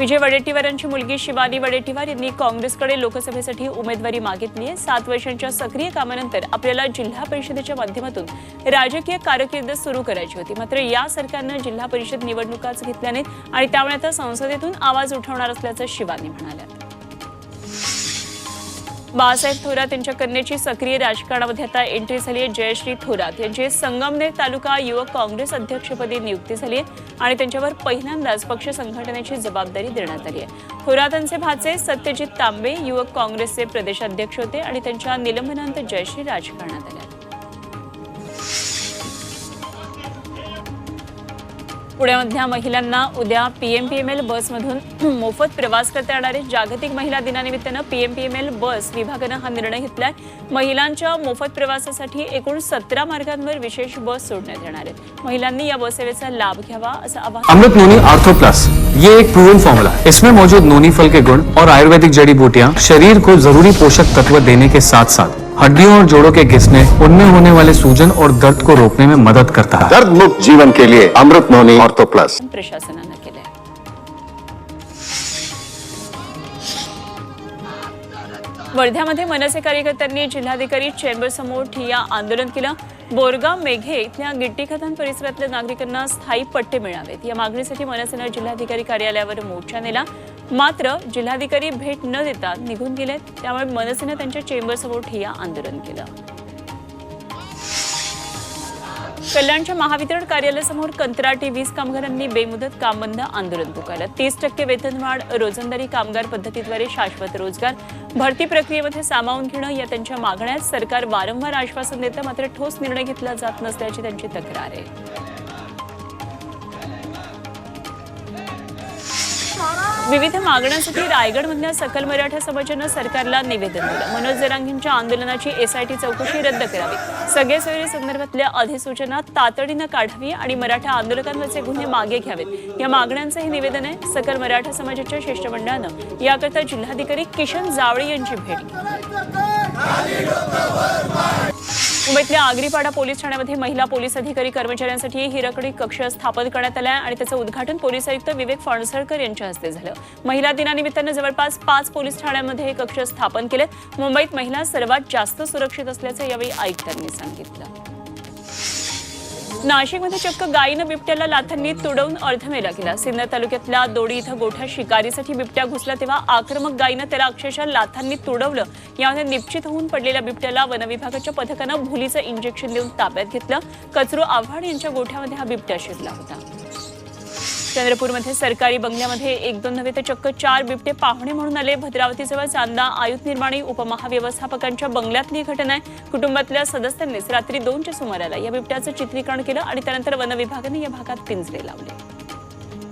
विजय वडेट्टीवार यांची मुलगी शिवानी वडेट्टीवार यांनी काँग्रेसकडे लोकसभेसाठी उमेदवारी मागितली आहे. सात वर्षांच्या सक्रिय कामानंतर आपल्याला जिल्हा परिषदेच्या माध्यमातून राजकीय कारकीर्द सुरू करायची होती. मात्र या सरकारनं जिल्हा परिषद निवडणुकाच घेतल्या नाहीत आणि त्यामुळे आता संसदेतून आवाज उठवणार असल्याचं शिवानी म्हणाल्या. बाळासाहेब थोरात यांच्या कन्येची सक्रिय राजकारणामध्ये आता एंट्री झाली आहे जयश्री थोरात. यांची संगमनेर तालुका युवक काँग्रेस अध्यक्षपदी नियुक्ती झाली आहे आणि त्यांच्यावर पहिल्यांदाच पक्ष संघटनेची जबाबदारी देण्यात आली आहे. थोरातांचे भाचे सत्यजित तांबे युवक काँग्रेसचे प्रदेशाध्यक्ष होते आणि त्यांच्या निलंबनानंतर जयश्री राजकारणात आल्या. पुण्यामधल्या महिलांना उद्या पीएमपीएमएल बसमधून मोफत प्रवास करता येणार आहे. जागतिक महिला दिनानिमित्तानं पीएमपीएमएल बस विभागानं हा निर्णय घेतलाय. महिलांच्या मोफत प्रवासासाठी एकूण सतरा मार्गांवर विशेष बस सोडण्यात येणार आहेत. महिलांनी या बससेवेचा लाभ घ्यावा असं आवाहन अमृत नोनी आर्थो प्लस ये एक प्रूवन फॉर्मूला इसमें मौजूद नोनी फल के गुण और आयुर्वेदिक जड़ी बूटियां शरीर को जरूरी पोषक तत्व देने के साथ साथ हड्डियों और जोड़ों के घिसने उनमें होने वाले सूजन और दर्द को रोकने में मदद करता है। दर्द मुक्त जीवन के लिए अमृत नोनी ऑर्थो प्लस। प्रशासनानं केलंय वर्ध्यामध्ये मनसे कार्यकर्त्यांनी जिल्हाधिकारी चेंबर समोर ठिय्या आंदोलन केलं. बोरगाव मेघे इथल्या गिट्टी खतान परिसरातल्या नागरिकांना स्थायी पट्टे मिळावेत. या मागणीसाठी मनसेनं जिल्हाधिकारी कार्यालयावर मोर्चा नेला. मात्र जिल्हाधिकारी भेट न देता निघून गेलेत. त्यामुळे मनसेनं त्यांच्या चेंबरसमोर ठिय्या आंदोलन केलं. कल्याणच्या महावितरण कार्यालयासमोर कंत्राटी वीज कामगारांनी बेमुदत काम बंद आंदोलन पुकारलं. तीस टक्के वेतनवाढ रोजंदारी कामगार पद्धतीद्वारे शाश्वत रोजगार भरती प्रक्रियेमध्ये सामावून घेणं या त्यांच्या मागण्या सरकार वारंवार आश्वासन देतं मात्र ठोस निर्णय घेतला जात नसल्याची त्यांची तक्रार आहे. विविध मागण्यांसाठी रायगडमधल्या सकल मराठा समाजानं सरकारला निवेदन दिलं. मनोज जरांगींच्या आंदोलनाची एसआयटी चौकशी रद्द करावी. सगळे सोयरे संदर्भातल्या अधिसूचना तातडीनं काढावी आणि मराठा आंदोलकांवरचे गुन्हे मागे घ्यावेत. या मागण्यांचं हे निवेदन आहे सकल मराठा समाजाच्या शिष्टमंडळानं. याकरता जिल्हाधिकारी किशन जावळे यांची भेट. घेतली मुंबईतल्या आगरीपाडा पोलीस ठाण्यामध्ये महिला पोलीस अधिकारी कर्मचाऱ्यांसाठी हिरकडी कक्ष स्थापन करण्यात आला आणि त्याचं उद्घाटन पोलीस आयुक्त विवेक फणसळकर यांच्या हस्ते झालं. महिला दिनानिमित्तानं जवळपास पाच पोलीस ठाण्यांमध्ये हे कक्ष स्थापन केलेत. मुंबईत महिला सर्वात जास्त सुरक्षित असल्याचं यावेळी आयुक्तांनी सांगितलं. नाशिकमध्ये चक्क गायीनं बिबट्याला लाथांनी तुडवून अर्धमेला केला. सिन्नर तालुक्यातल्या दोडी इथं गोठ्या शिकारीसाठी बिबट्या घुसला तेव्हा आक्रमक गायीनं त्याला अक्षरशः लाथांनी तुडवलं. यामध्ये निश्चित होऊन पडलेल्या बिबट्याला वनविभागाच्या पथकानं भुलीचं इंजेक्शन देऊन ताब्यात घेतलं. कचरो आव्हाड यांच्या गोठ्यामध्ये हा बिबट्या शिरला होता. चंद्रपूरमध्ये सरकारी बंगल्यामध्ये एक दोन नव्हे तर चक्क चार बिबटे पाहुणे म्हणून आले. भद्रावतीजवळ चांदा आयुध निर्माणी उपमहाव्यवस्थापकांच्या बंगल्यातली घटना आहे. कुटुंबातल्या सदस्यांनीच रात्री दोनच्या सुमाराला या बिबट्याचं चित्रीकरण केलं आणि त्यानंतर वनविभागाने या भागात पिंजरे लावले.